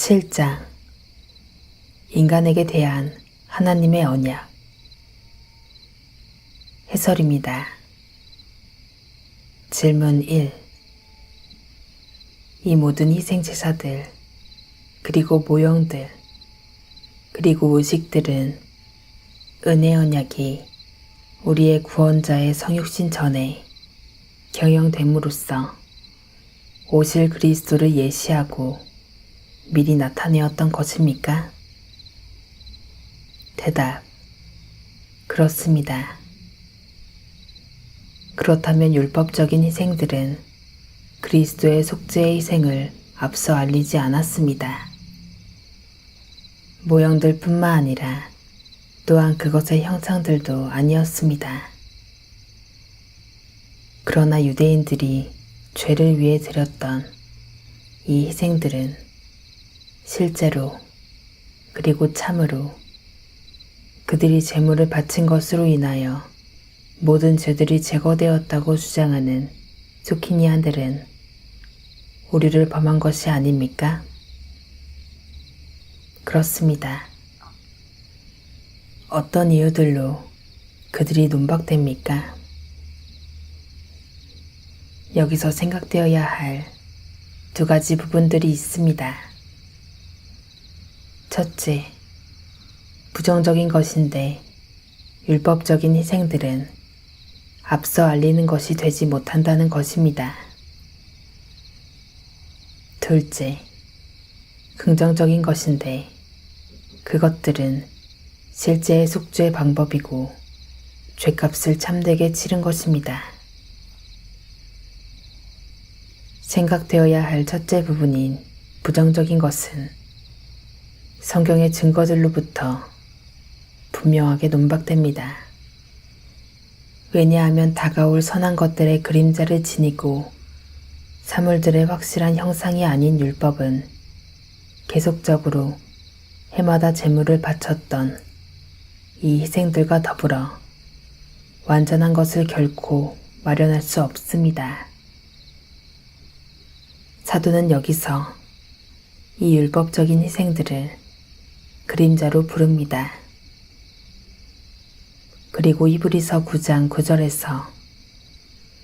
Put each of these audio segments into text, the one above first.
7장 인간에게 대한 하나님의 언약 해설입니다. 질문 1. 이 모든 희생제사들, 그리고 모형들, 그리고 의식들은 은혜 언약이 우리의 구원자의 성육신 전에 경영됨으로써 오실 그리스도를 예시하고 미리 나타내었던 것입니까? 대답. 그렇습니다. 그렇다면 율법적인 희생들은 그리스도의 속죄의 희생을 앞서 알리지 않았습니다. 모형들 뿐만 아니라 또한 그것의 형상들도 아니었습니다. 그러나 유대인들이 죄를 위해 드렸던 이 희생들은 실제로 그리고 참으로 그들이 제물을 바친 것으로 인하여 모든 죄들이 제거되었다고 주장하는 수키니안들은 우리를 범한 것이 아닙니까? 그렇습니다. 어떤 이유들로 그들이 논박됩니까? 여기서 생각되어야 할 두 가지 부분들이 있습니다. 첫째, 부정적인 것인데 율법적인 희생들은 앞서 알리는 것이 되지 못한다는 것입니다. 둘째, 긍정적인 것인데 그것들은 실제의 속죄의 방법이고 죄값을 참되게 치른 것입니다. 생각되어야 할 첫째 부분인 부정적인 것은 성경의 증거들로부터 분명하게 논박됩니다. 왜냐하면 다가올 선한 것들의 그림자를 지니고 사물들의 확실한 형상이 아닌 율법은 계속적으로 해마다 제물을 바쳤던 이 희생들과 더불어 완전한 것을 결코 마련할 수 없습니다. 사도는 여기서 이 율법적인 희생들을 그림자로 부릅니다. 그리고 이브리서 9장 9절에서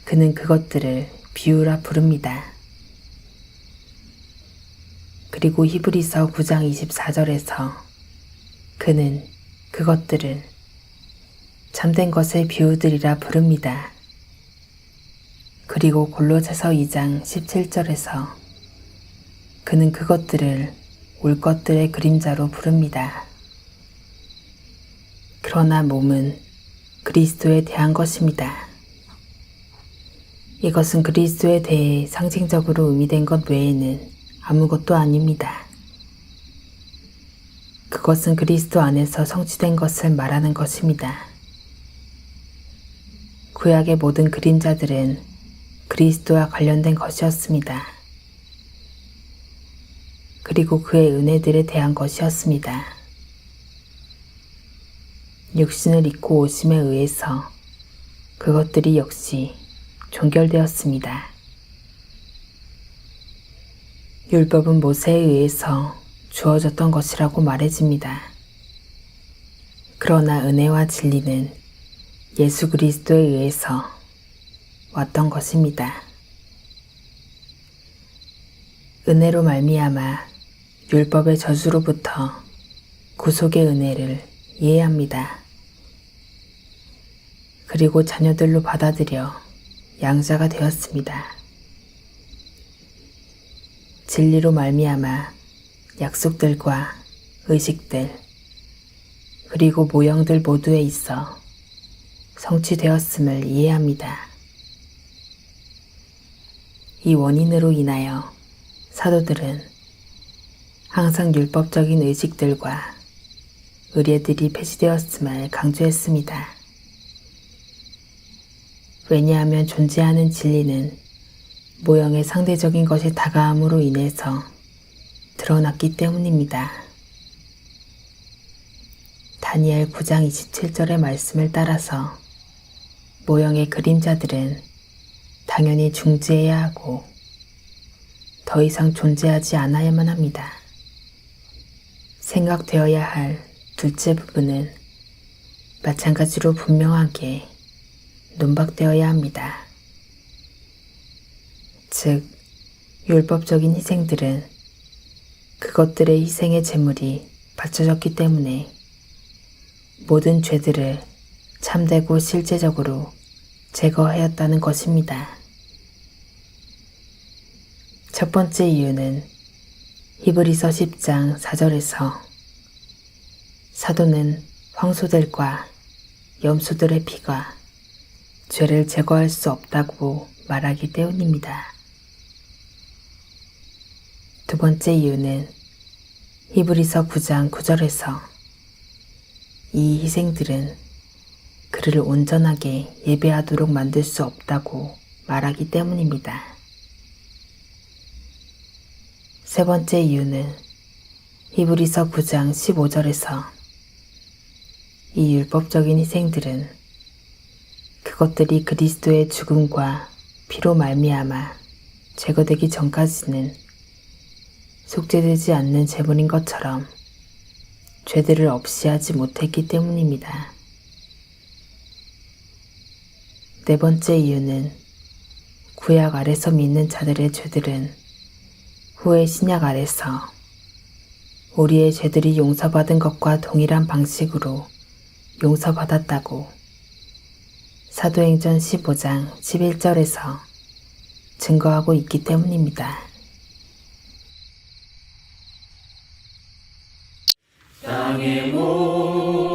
그는 그것들을 비유라 부릅니다. 그리고 히브리서 9장 24절에서 그는 그것들을 참된 것의 비유들이라 부릅니다. 그리고 골로새서 2장 17절에서 그는 그것들을 올 것들의 그림자로 부릅니다. 그러나 몸은 그리스도에 대한 것입니다. 이것은 그리스도에 대해 상징적으로 의미된 것 외에는 아무것도 아닙니다. 그것은 그리스도 안에서 성취된 것을 말하는 것입니다. 구약의 모든 그림자들은 그리스도와 관련된 것이었습니다. 그리고 그의 은혜들에 대한 것이었습니다. 육신을 입고 오심에 의해서 그것들이 역시 종결되었습니다. 율법은 모세에 의해서 주어졌던 것이라고 말해집니다. 그러나 은혜와 진리는 예수 그리스도에 의해서 왔던 것입니다. 은혜로 말미암아 율법의 저주로부터 구속의 은혜를 이해합니다. 그리고 자녀들로 받아들여 양자가 되었습니다. 진리로 말미암아 약속들과 의식들 그리고 모형들 모두에 있어 성취되었음을 이해합니다. 이 원인으로 인하여 사도들은 항상 율법적인 의식들과 의례들이 폐지되었음을 강조했습니다. 왜냐하면 존재하는 진리는 모형의 상대적인 것이 다가함으로 인해서 드러났기 때문입니다. 다니엘 9장 27절의 말씀을 따라서 모형의 그림자들은 당연히 중지해야 하고 더 이상 존재하지 않아야만 합니다. 생각되어야 할 둘째 부분은 마찬가지로 분명하게 논박되어야 합니다. 즉, 율법적인 희생들은 그것들의 희생의 제물이 바쳐졌기 때문에 모든 죄들을 참되고 실제적으로 제거하였다는 것입니다. 첫 번째 이유는 히브리서 10장 4절에서 사도는 황소들과 염소들의 피가 죄를 제거할 수 없다고 말하기 때문입니다. 두 번째 이유는 히브리서 9장 9절에서 이 희생들은 그를 온전하게 예배하도록 만들 수 없다고 말하기 때문입니다. 세 번째 이유는 히브리서 9장 15절에서 이 율법적인 희생들은 그것들이 그리스도의 죽음과 피로 말미암아 제거되기 전까지는 속죄되지 않는 제물인 것처럼 죄들을 없이 하지 못했기 때문입니다. 네 번째 이유는 구약 아래서 믿는 자들의 죄들은 후에 신약 아래서 우리의 죄들이 용서받은 것과 동일한 방식으로 용서받았다고 사도행전 15장 11절에서 증거하고 있기 때문입니다. 땅의 모